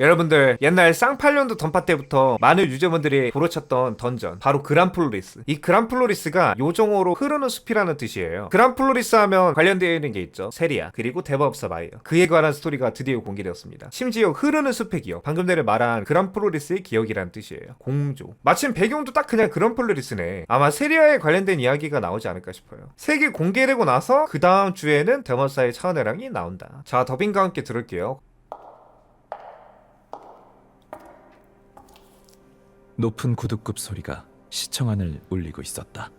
여러분들 옛날 쌍팔년도 던파 때부터 많은 유저분들이 부르쳤던 던전 바로 그란플로리스. 이 그란플로리스가 요정어로 흐르는 숲이라는 뜻이에요. 그란플로리스 하면 관련되어 있는 게 있죠. 세리아 그리고 데버업사 마이어. 그에 관한 스토리가 드디어 공개되었습니다. 심지어 흐르는 숲의 기억 방금 전에 말한 그란플로리스의 기억이라는 뜻이에요. 공조. 마침 배경도 딱 그냥 그란플로리스네. 아마 세리아에 관련된 이야기가 나오지 않을까 싶어요. 색이 공개되고 나서 그 다음 주에는 데버업사의 차은혜랑이 나온다. 자 더빙과 함께 들을게요 높은 구두급 소리가 시청 안을 울리고 있었다.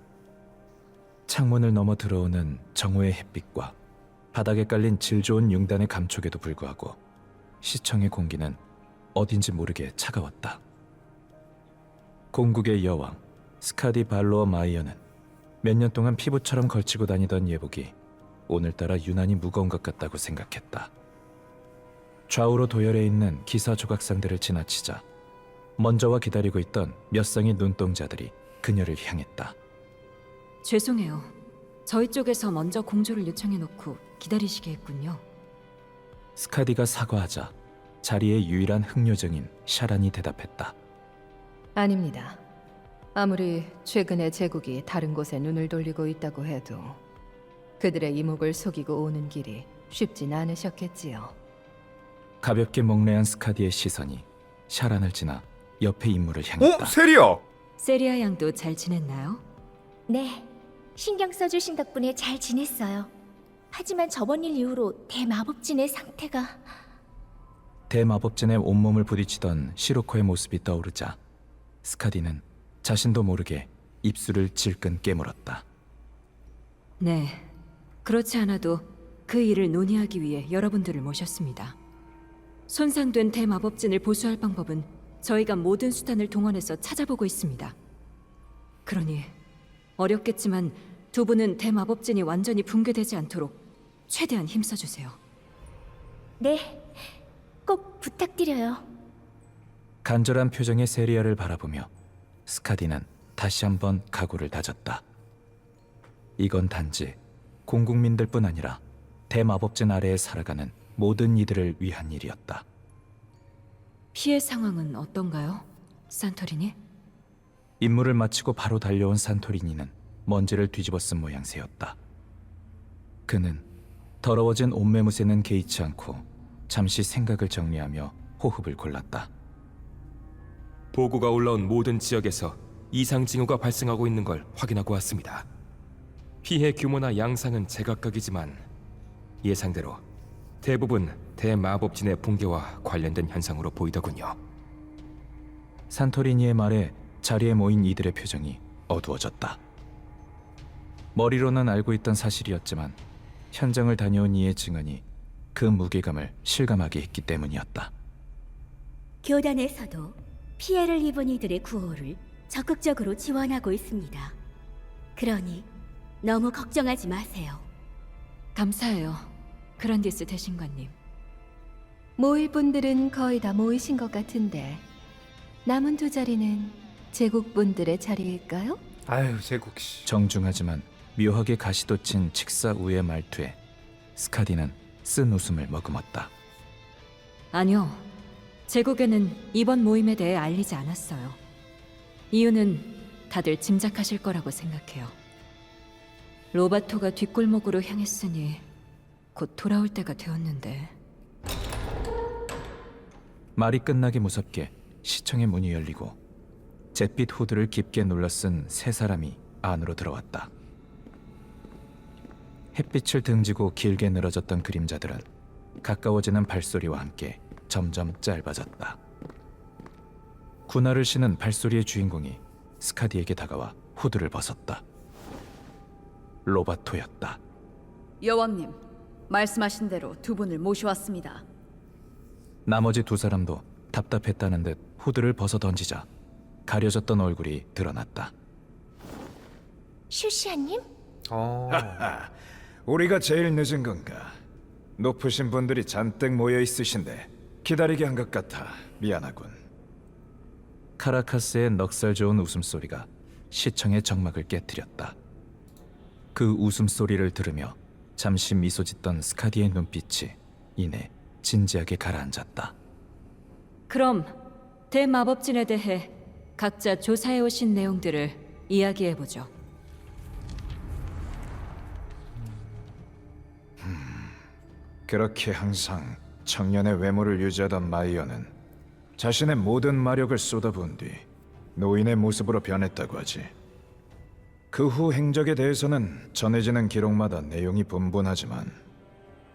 창문을 넘어 들어오는 정오의 햇빛과 바닥에 깔린 질 좋은 융단의 감촉에도 불구하고 시청의 공기는 어딘지 모르게 차가웠다. 공국의 여왕 스카디 발로어 마이어는 몇 년 동안 피부처럼 걸치고 다니던 예복이 오늘따라 유난히 무거운 것 같다고 생각했다. 좌우로 도열해 있는 기사 조각상들을 지나치자 먼저와 기다리고 있던 몇 쌍의 눈동자들이 그녀를 향했다. 죄송해요. 저희 쪽에서 먼저 공조를 요청해 놓고 기다리시게 했군요. 스카디가 사과하자 자리의 유일한 흑요정인 샤란이 대답했다. 아닙니다. 아무리 최근에 제국이 다른 곳에 눈을 돌리고 있다고 해도 그들의 이목을 속이고 오는 길이 쉽진 않으셨겠지요. 가볍게 목례한 스카디의 시선이 샤란을 지나 옆에 인물을 어? 향했다. 세리아! 세리아 양도 잘 지냈나요? 네, 신경 써주신 덕분에 잘 지냈어요. 하지만 저번 일 이후로 대마법진의 상태가 대마법진의 온몸을 부딪히던 시로코의 모습이 떠오르자 스카디는 자신도 모르게 입술을 질끈 깨물었다. 네. 그렇지 않아도 그 일을 논의하기 위해 여러분들을 모셨습니다. 손상된 대마법진을 보수할 방법은 저희가 모든 수단을 동원해서 찾아보고 있습니다. 그러니 어렵겠지만 두 분은 대마법진이 완전히 붕괴되지 않도록 최대한 힘써주세요. 네, 꼭 부탁드려요. 간절한 표정의 세리아를 바라보며 스카디는 다시 한번 각오를 다졌다. 이건 단지 공국민들뿐 아니라 대마법진 아래에 살아가는 모든 이들을 위한 일이었다. 피해 상황은 어떤가요? 산토리니? 임무를 마치고 바로 달려온 산토리니는 먼지를 뒤집어 쓴 모양새였다. 그는 더러워진 옷매무새는 개의치 않고 잠시 생각을 정리하며 호흡을 골랐다. 보고가 올라온 모든 지역에서 이상 징후가 발생하고 있는 걸 확인하고 왔습니다. 피해 규모나 양상은 제각각이지만 예상대로 대부분 대마법진의 붕괴와 관련된 현상으로 보이더군요. 산토리니의 말에 자리에 모인 이들의 표정이 어두워졌다. 머리로는 알고 있던 사실이었지만 현장을 다녀온 이의 증언이 그 무게감을 실감하게 했기 때문이었다. 교단에서도 피해를 입은 이들의 구호를 적극적으로 지원하고 있습니다. 그러니 너무 걱정하지 마세요. 감사해요. 그란디스 대신관님. 모일 분들은 거의 다 모이신 것 같은데 남은 두 자리는 제국 분들의 자리일까요? 아유 제국 씨 정중하지만 묘하게 가시돋친 칙사 우의 말투에 스카디는 쓴 웃음을 머금었다. 아니요. 제국에는 이번 모임에 대해 알리지 않았어요. 이유는 다들 짐작하실 거라고 생각해요. 로바토가 뒷골목으로 향했으니 곧 돌아올 때가 되었는데 말이 끝나기 무섭게 시청의 문이 열리고 잿빛 후드를 깊게 눌러쓴 세 사람이 안으로 들어왔다. 햇빛을 등지고 길게 늘어졌던 그림자들은 가까워지는 발소리와 함께 점점 짧아졌다. 군화를 신은 발소리의 주인공이 스카디에게 다가와 후드를 벗었다. 로바토였다. 여왕님, 말씀하신 대로 두 분을 모셔왔습니다. 나머지 두 사람도 답답했다는 듯 후드를 벗어 던지자 가려졌던 얼굴이 드러났다. 슈시아님? 어... 우리가 제일 늦은 건가? 높으신 분들이 잔뜩 모여 있으신데 기다리게 한 것 같아 미안하군. 카라카스의 넉살 좋은 웃음소리가 시청의 정막을 깨뜨렸다. 그 웃음소리를 들으며 잠시 미소 짓던 스카디의 눈빛이 이내 진지하게 가라앉았다. 그럼 대마법진에 대해 각자 조사해 오신 내용들을 이야기해 보죠. 그렇게 항상 청년의 외모를 유지하던 마이어는 자신의 모든 마력을 쏟아부은 뒤 노인의 모습으로 변했다고 하지. 그 후 행적에 대해서는 전해지는 기록마다 내용이 분분하지만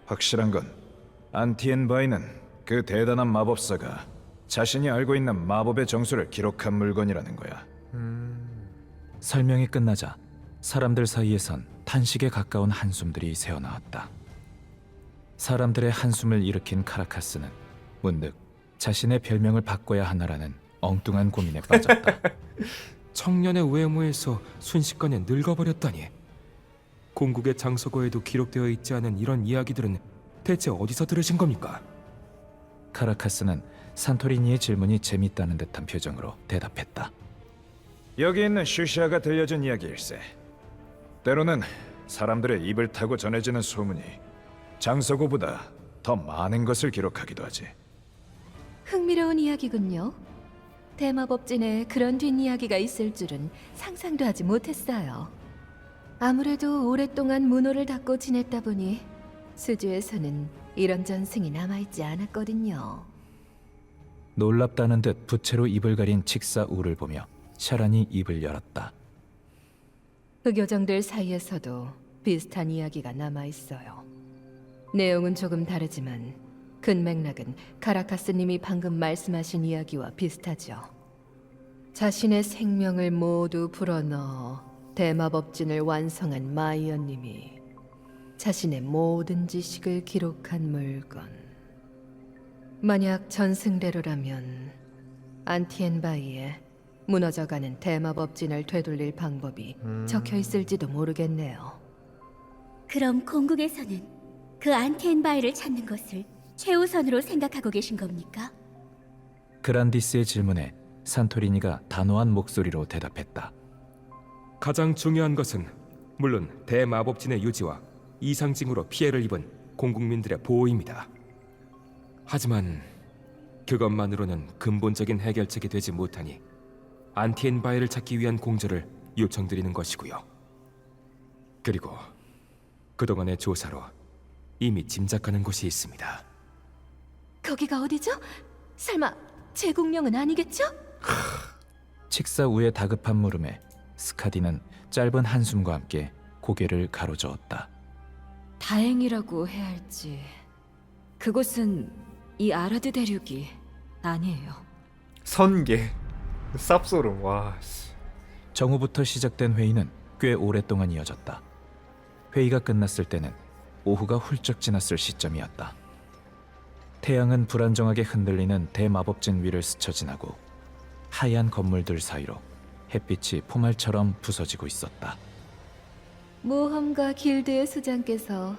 확실한 건 안티엔 바이는 그 대단한 마법사가 자신이 알고 있는 마법의 정수를 기록한 물건이라는 거야. 설명이 끝나자 사람들 사이에선 탄식에 가까운 한숨들이 새어나왔다. 사람들의 한숨을 일으킨 카라카스는 문득 자신의 별명을 바꿔야 하나라는 엉뚱한 고민에 빠졌다. 청년의 외모에서 순식간에 늙어버렸다니. 공국의 장서고에도 기록되어 있지 않은 이런 이야기들은 대체 어디서 들으신 겁니까? 카라카스는 산토리니의 질문이 재밌다는 듯한 표정으로 대답했다. 여기 있는 슈시아가 들려준 이야기일세. 때로는 사람들의 입을 타고 전해지는 소문이 장서고보다 더 많은 것을 기록하기도 하지. 흥미로운 이야기군요. 대마법진에 그런 뒷이야기가 있을 줄은 상상도 하지 못했어요. 아무래도 오랫동안 문호를 닫고 지냈다 보니 수주에서는 이런 전승이 남아있지 않았거든요. 놀랍다는 듯 부채로 입을 가린 칙사 우를 보며 샤란이 입을 열었다. 흑요정들 사이에서도 비슷한 이야기가 남아있어요. 내용은 조금 다르지만 근 맥락은 카라카스님이 방금 말씀하신 이야기와 비슷하죠. 자신의 생명을 모두 불어넣어 대마법진을 완성한 마이언님이 자신의 모든 지식을 기록한 물건. 만약 전승대로라면 안티엔바이에 무너져가는 대마법진을 되돌릴 방법이 적혀 있을지도 모르겠네요. 그럼 공국에서는 그 안텐바이를 찾는 것을 최우선으로 생각하고 계신 겁니까? 그란디스의 질문에 산토리니가 단호한 목소리로 대답했다. 가장 중요한 것은 물론 대마법진의 유지와 이상징으로 피해를 입은 공국민들의 보호입니다. 하지만 그것만으로는 근본적인 해결책이 되지 못하니 안티엔바이를 찾기 위한 공조를 요청드리는 것이고요. 그리고 그동안의 조사로 이미 짐작하는 곳이 있습니다. 거기가 어디죠? 설마 제국령은 아니겠죠? 칙사 우의 다급한 물음에 스카디는 짧은 한숨과 함께 고개를 가로저었다. 다행이라고 해야 할지. 그곳은 이 아라드 대륙이 아니에요. 선계. 쌉소름. 와. 씨. 정오부터 시작된 회의는 꽤 오랫동안 이어졌다. 회의가 끝났을 때는 오후가 훌쩍 지났을 시점이었다. 태양은 불안정하게 흔들리는 대마법진 위를 스쳐 지나고 하얀 건물들 사이로 햇빛이 포말처럼 부서지고 있었다. 모험가 길드의 수장께서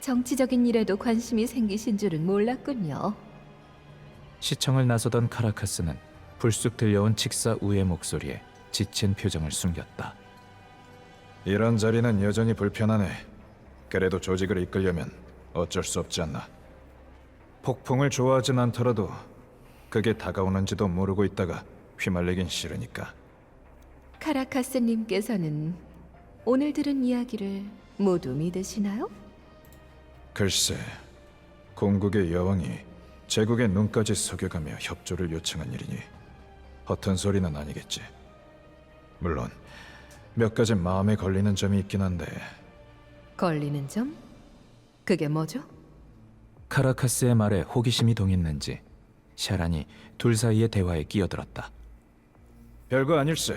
정치적인 일에도 관심이 생기신 줄은 몰랐군요. 시청을 나서던 카라카스는 불쑥 들려온 칙사 우의 목소리에 지친 표정을 숨겼다. 이런 자리는 여전히 불편하네. 그래도 조직을 이끌려면 어쩔 수 없지 않나. 폭풍을 좋아하진 않더라도 그게 다가오는지도 모르고 있다가 휘말리긴 싫으니까. 카라카스님께서는 오늘 들은 이야기를 모두 믿으시나요? 글쎄, 공국의 여왕이 제국의 눈까지 속여가며 협조를 요청한 일이니 허튼 소리는 아니겠지. 물론 몇 가지 마음에 걸리는 점이 있긴 한데 걸리는 점? 그게 뭐죠? 카라카스의 말에 호기심이 동했는지 샤란이 둘 사이의 대화에 끼어들었다. 별거 아닐세.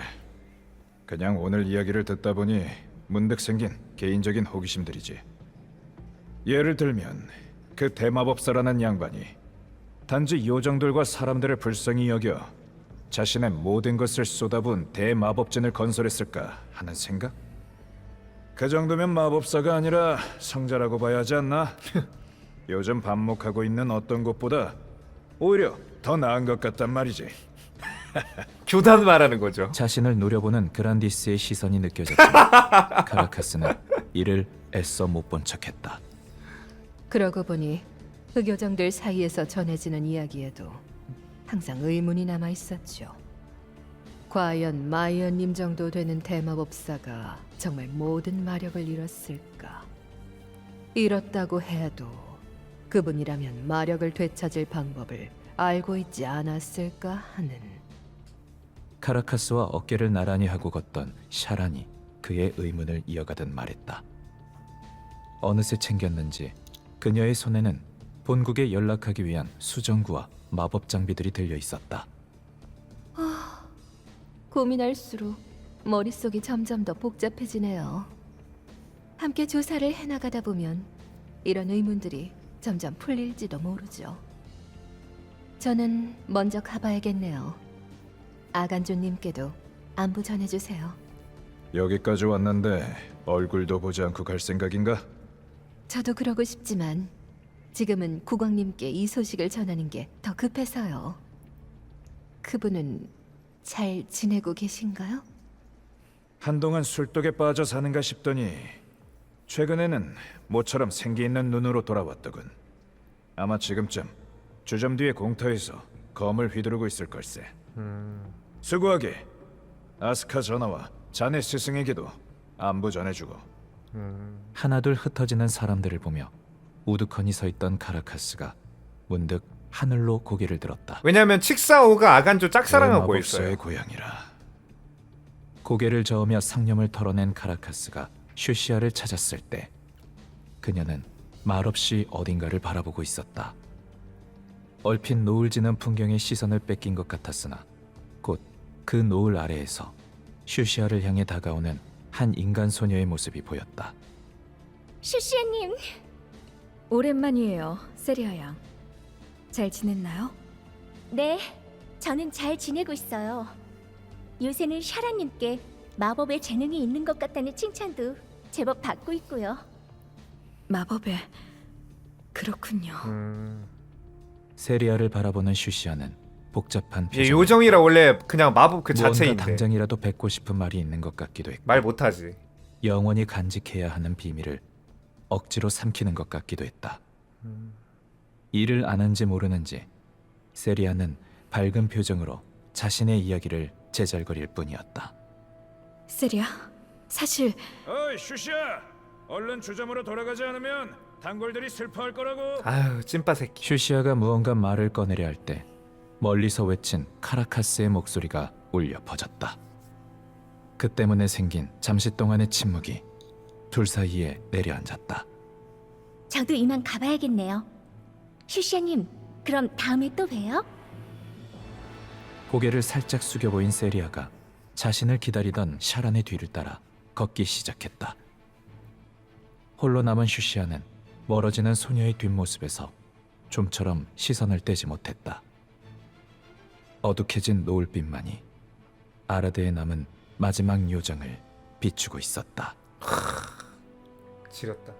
그냥 오늘 이야기를 듣다 보니 문득 생긴 개인적인 호기심들이지. 예를 들면 그 대마법사라는 양반이 단지 요정들과 사람들을 불쌍히 여겨 자신의 모든 것을 쏟아부은 대마법진을 건설했을까 하는 생각? 그 정도면 마법사가 아니라 성자라고 봐야 하지 않나? 요즘 반목하고 있는 어떤 곳보다 오히려 더 나은 것 같단 말이지. 교단 말하는 거죠. 자신을 노려보는 그란디스의 시선이 느껴졌다. 카라카스는 이를 애써 못 본 척했다. 그러고 보니 흑요정들 사이에서 전해지는 이야기에도 항상 의문이 남아 있었죠. 과연 마이언님 정도 되는 대마법사가 정말 모든 마력을 잃었을까? 잃었다고 해도 그분이라면 마력을 되찾을 방법을 알고 있지 않았을까 하는 카라카스와 어깨를 나란히 하고 걷던 샤란이 그의 의문을 이어가듯 말했다. 어느새 챙겼는지 그녀의 손에는 본국에 연락하기 위한 수정구와 마법 장비들이 들려 있었다. 고민할수록 머릿속이 점점 더 복잡해지네요. 함께 조사를 해나가다 보면 이런 의문들이 점점 풀릴지도 모르죠. 저는 먼저 가봐야겠네요. 아간조님께도 안부 전해주세요. 여기까지 왔는데 얼굴도 보지 않고 갈 생각인가? 저도 그러고 싶지만 지금은 국왕님께 이 소식을 전하는 게 더 급해서요. 그분은 잘 지내고 계신가요? 한동안 술독에 빠져 사는가 싶더니 최근에는 모처럼 생기 있는 눈으로 돌아왔더군. 아마 지금쯤 주점 뒤의 공터에서 검을 휘두르고 있을 걸세. 수고하게. 아스카 전하와 자네 스승에게도 안부 전해주고. 하나둘 흩어지는 사람들을 보며 우두커니 서 있던 카라카스가 문득 하늘로 고개를 들었다. 왜냐면 칙사오가 아간조 짝사랑하고 있어요. 고향이라. 고개를 저으며 상념을 털어낸 카라카스가 슈시아를 찾았을 때 그녀는 말없이 어딘가를 바라보고 있었다. 얼핏 노을 지는 풍경의 시선을 뺏긴 것 같았으나 곧 그 노을 아래에서 슈시아를 향해 다가오는 한 인간 소녀의 모습이 보였다. 슈시아님, 오랜만이에요, 세리아 양. 잘 지냈나요? 네, 저는 잘 지내고 있어요. 요새는 샤라님께 마법에 재능이 있는 것 같다는 칭찬도 제법 받고 있고요. 마법에 그렇군요. 음. 세리아를 바라보는 슈시아는 복잡한 얘 표정. 요정이라 원래 그냥 마법 그 무언가 자체인데 당장이라도 뱉고 싶은 말이 있는 것 같기도 했고 말 못하지. 영원히 간직해야 하는 비밀을 억지로 삼키는 것 같기도 했다. 이를 아는지 모르는지 세리아는 밝은 표정으로 자신의 이야기를 제잘거릴 뿐이었다. 세리아, 사실 어이 슈시야, 얼른 주점으로 돌아가지 않으면 단골들이 슬퍼할 거라고. 아유 찐빠 새끼. 슈시아가 무언가 말을 꺼내려 할 때 멀리서 외친 카라카스의 목소리가 울려 퍼졌다. 그 때문에 생긴 잠시 동안의 침묵이 둘 사이에 내려앉았다. 저도 이만 가봐야겠네요. 슈시아님, 그럼 다음에 또 봬요. 고개를 살짝 숙여 보인 세리아가 자신을 기다리던 샤란의 뒤를 따라 걷기 시작했다. 홀로 남은 슈시아는 멀어지는 소녀의 뒷모습에서 좀처럼 시선을 떼지 못했다. 어둑해진 노을빛만이 아라드에 남은 마지막 요정을 비추고 있었다. 지렸다.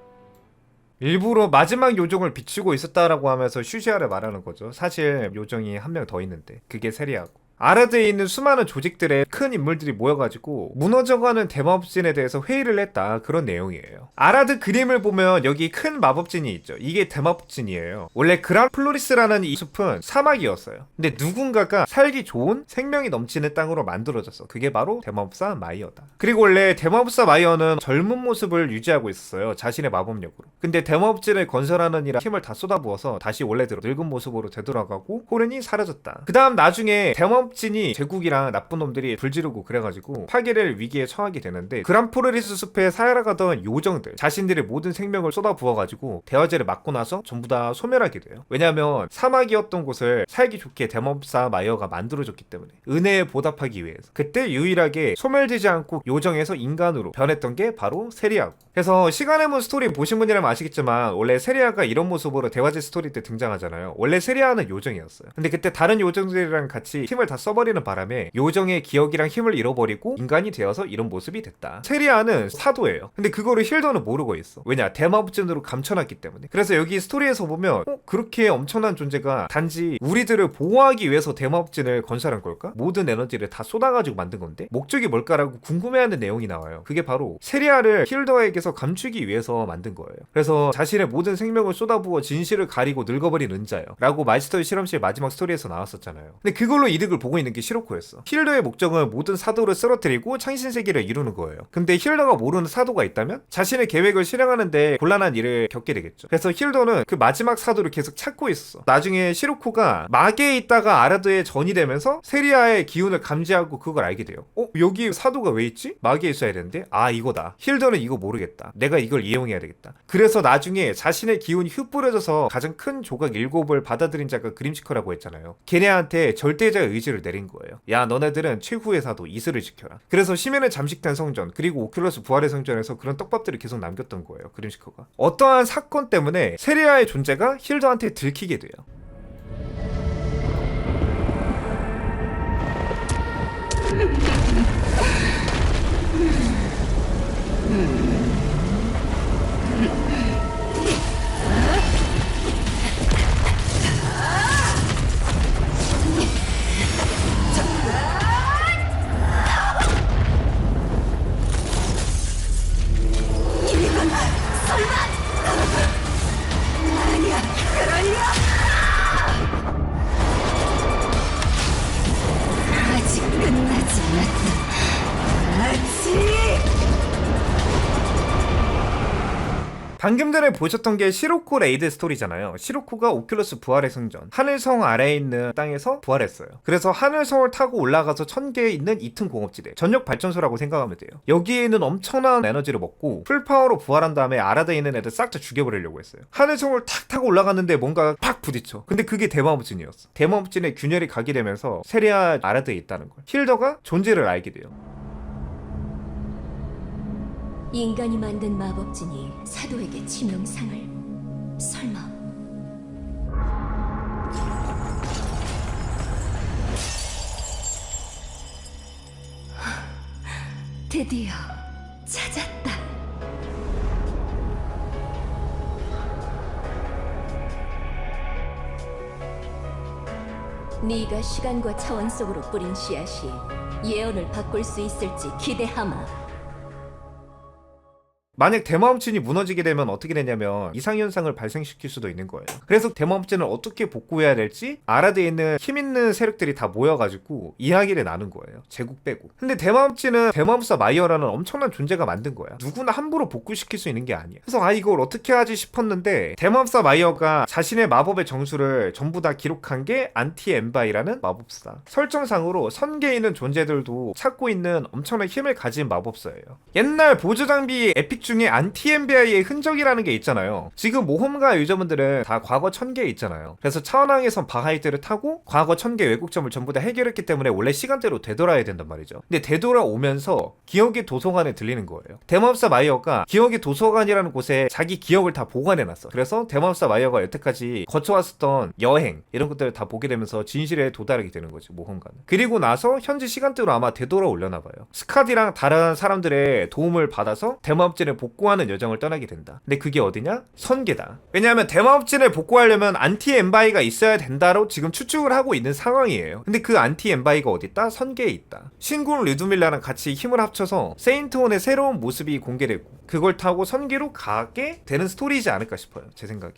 일부러 마지막 요정을 비추고 있었다라고 하면서 슈시아를 말하는 거죠. 사실 요정이 한 명 더 있는데 그게 세리아고. 아라드에 있는 수많은 조직들의 큰 인물들이 모여가지고 무너져가는 대마법진에 대해서 회의를 했다 그런 내용이에요. 아라드 그림을 보면 여기 큰 마법진이 있죠. 이게 대마법진이에요. 원래 그란 플로리스라는 이 숲은 사막이었어요. 근데 누군가가 살기 좋은 생명이 넘치는 땅으로 만들어졌어. 그게 바로 대마법사 마이어다. 그리고 원래 대마법사 마이어는 젊은 모습을 유지하고 있었어요. 자신의 마법력으로. 근데 대마법진을 건설하는 일에 힘을 다 쏟아부어서 다시 원래대로 늙은 모습으로 되돌아가고 호른이 사라졌다. 그 다음 나중에 대마법 진이 제국이랑 나쁜 놈들이 불지르고 그래가지고 파괴를 위기에 처하게 되는데 그란프로리스 숲에 살아가던 요정들 자신들의 모든 생명을 쏟아부어가지고 대화제를 맞고 나서 전부 다 소멸하게 돼요. 왜냐하면 사막이었던 곳을 살기 좋게 대마법사 마이어가 만들어줬기 때문에 은혜에 보답하기 위해서. 그때 유일하게 소멸되지 않고 요정에서 인간으로 변했던 게 바로 세리아고. 그래서 시간의 문 스토리 보신 분이라면 아시겠지만 원래 세리아가 이런 모습으로 대화제 스토리 때 등장하잖아요. 원래 세리아는 요정이었어요. 근데 그때 다른 요정들이랑 같이 힘을 다다 써버리는 바람에 요정의 기억이랑 힘을 잃어버리고 인간이 되어서 이런 모습이 됐다. 세리아는 사도예요. 근데 그거를 힐더는 모르고 있어. 왜냐 대마법진으로 감춰놨기 때문에. 그래서 여기 스토리에서 보면 어, 그렇게 엄청난 존재가 단지 우리들을 보호하기 위해서 대마법진을 건설한 걸까? 모든 에너지를 다 쏟아가지고 만든 건데 목적이 뭘까라고 궁금해하는 내용이 나와요. 그게 바로 세리아를 힐더에게서 감추기 위해서 만든 거예요. 그래서 자신의 모든 생명을 쏟아부어 진실을 가리고 늙어버린 은자요. 라고 마이스터의 실험실 마지막 스토리에서 나왔었잖아요. 근데 그걸로 이득을 보고 있는 게 시로코였어. 힐더의 목적은 모든 사도를 쓰러뜨리고 창신세계를 이루는 거예요. 근데 힐더가 모르는 사도가 있다면 자신의 계획을 실행하는데 곤란한 일을 겪게 되겠죠. 그래서 힐더는 그 마지막 사도를 계속 찾고 있었어. 나중에 시로코가 마계에 있다가 아라드에 전이 되면서 세리아의 기운을 감지하고 그걸 알게 돼요. 어? 여기 사도가 왜 있지? 마계에 있어야 되는데? 아 이거다. 힐더는 이거 모르겠다. 내가 이걸 이용해야 되겠다. 그래서 나중에 자신의 기운이 흩 뿌려져서 가장 큰 조각 일곱을 받아들인 자가 그림시커라고 했잖아요. 걔네한테 절대자의 의지를 내린 거예요. 야 너네들은 최후의 사도 이슬을 지켜라. 그래서 심연의 잠식된 성전 그리고 오큘러스 부활의 성전에서 그런 떡밥들을 계속 남겼던 거예요. 그림시커가. 어떠한 사건 때문에 세리아의 존재가 힐더한테 들키게 돼요. 방금 전에 보셨던 게 시로코 레이드 스토리잖아요. 시로코가 오큘러스 부활의 성전, 하늘성 아래에 있는 땅에서 부활했어요. 그래서 하늘성을 타고 올라가서 천계에 있는 이튼 공업지대, 전력 발전소라고 생각하면 돼요. 여기에 있는 엄청난 에너지를 먹고 풀파워로 부활한 다음에 아라드에 있는 애들 싹 다 죽여버리려고 했어요. 하늘성을 탁 타고 올라갔는데 뭔가 팍 부딪혀. 근데 그게 대마법진이었어. 대마법진의 균열이 가게 되면서 세리아 아라드에 있다는 걸. 힐더가 존재를 알게 돼요. 인간이 만든 마법진이 사도에게 치명상을 설마 드디어 찾았다. 네가 시간과 차원 속으로 뿌린 씨앗이 예언을 바꿀 수 있을지 기대하마. 만약 대마법진이 무너지게 되면 어떻게 되냐면 이상현상을 발생시킬 수도 있는 거예요. 그래서 대마법진을 어떻게 복구해야 될지 아라드에 있는 힘 있는 세력들이 다 모여가지고 이야기를 나눈 거예요. 제국 빼고. 근데 대마법진은 대마법사 마이어라는 엄청난 존재가 만든 거야. 누구나 함부로 복구시킬 수 있는 게 아니야. 그래서 아 이걸 어떻게 하지 싶었는데 대마법사 마이어가 자신의 마법의 정수를 전부 다 기록한 게 안티 엠바이라는 마법사. 설정상으로 선계에 있는 존재들도 찾고 있는 엄청난 힘을 가진 마법사예요. 옛날 보조 장비 에픽 중에 안티 엠바이의 흔적이라는 게 있잖아요. 지금 모험가 유저분들은 다 과거 천계에 있잖아요. 그래서 차원항에선 바하이트를 타고 과거 천계 왜곡점을 전부 다 해결했기 때문에 원래 시간대로 되돌아야 된단 말이죠. 근데 되돌아오면서 기억의 도서관에 들리는 거예요. 대마법사 마이어가 기억의 도서관이라는 곳에 자기 기억을 다 보관해놨어. 그래서 대마법사 마이어가 여태까지 거쳐왔었던 여행 이런 것들을 다 보게 되면서 진실에 도달하게 되는 거지 모험가는. 그리고 나서 현재 시간대로 아마 되돌아올려나 봐요. 스카디랑 다른 사람들의 도움을 받아서 대마법진을 복구하는 여정을 떠나게 된다. 근데 그게 어디냐? 선계다. 왜냐하면 대마법진을 복구하려면 안티 엠바이가 있어야 된다로 지금 추측을 하고 있는 상황이에요. 근데 그 안티 엠바이가 어디 있다? 선계에 있다. 신군 르두밀라랑 같이 힘을 합쳐서 세인트온의 새로운 모습이 공개되고 그걸 타고 선계로 가게 되는 스토리이지 않을까 싶어요. 제 생각엔.